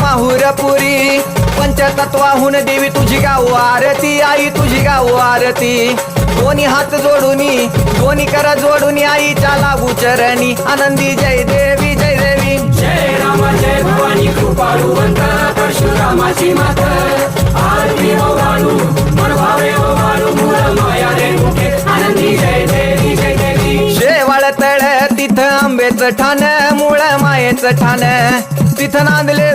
माहुरपुरी. पंचतत्वाहून देवी तुझी गाव आरती आई तुझी गाव आरती. दोन्ही हात जोडूनी दोन्ही कर जोडून आईच्या लागू चरणी. आनंदी जय देवी जय देवी. जय राम जय भवानी कृपाळूवंत परशुरामाची मात. आरती मूळ माया रेणुके आनंदी जय देवी जय देवी. शेवाळ तळ तिथं आंबेचं ठाण मूळ मायेचं ठाण. तिथं नांदले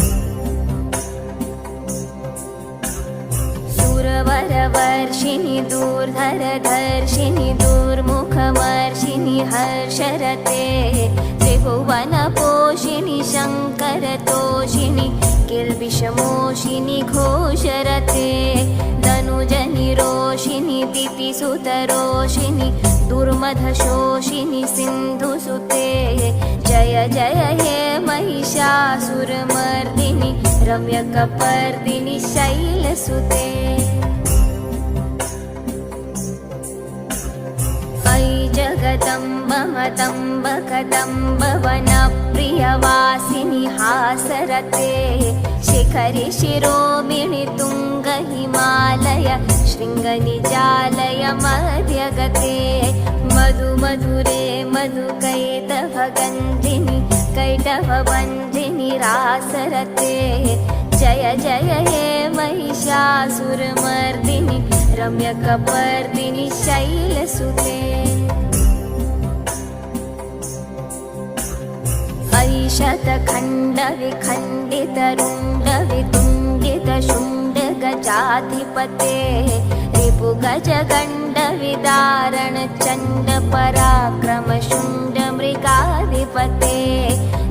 सुरवरवर्षिणि दूर्धरधर्षिणि दुर्मुखमर्षिणि हर्षरते त्रिभुवनपोषिणि शङ्करतोषिणि किल्बिषमोषिनि घोषरते धनुजनिरोषिणि सुतरोषिणि दुर्मधशोषिणि सिन्धुसुते जय जय हे महिषासुरमर्दिनि रम्यकपर्दिनि शैलसुते कदम्ब वनप्रियवासिनि हासरते। शिखरि शिरोमिणि तुङ्ग हिमालय शृङ्गनिजालय मध्यगते। मधु मधुरे मधुकैटभगन्धिनि कैटभवन्धिनि रासरते। जय जय हे महिषासुरमर्दिनि रम्यकपर्दिनि शैलसुते शतखण्डविखण्डितरुण्डवितुण्डित शुण्ड गजाधिपते रिपु गज गण्डविदारणचण्ड पराक्रम शुण्ड मृगाधिपते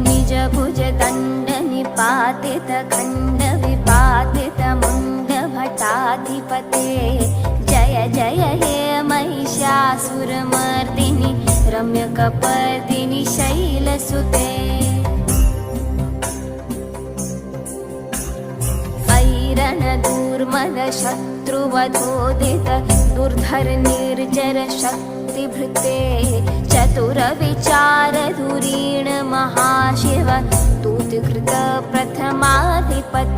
निज भुज दण्ड निपातितखण्ड विपातित मुण्ड भटाधिपते जय जय हे महिषासुरमर्दिनि रम्यकपर्दिनि शैलसुते। शत्रुवधोदित दुर्धर निर्जर शक्तिभृते चतुर विचार धुरीण महाशिव तूतिकृत प्रथमाधिपते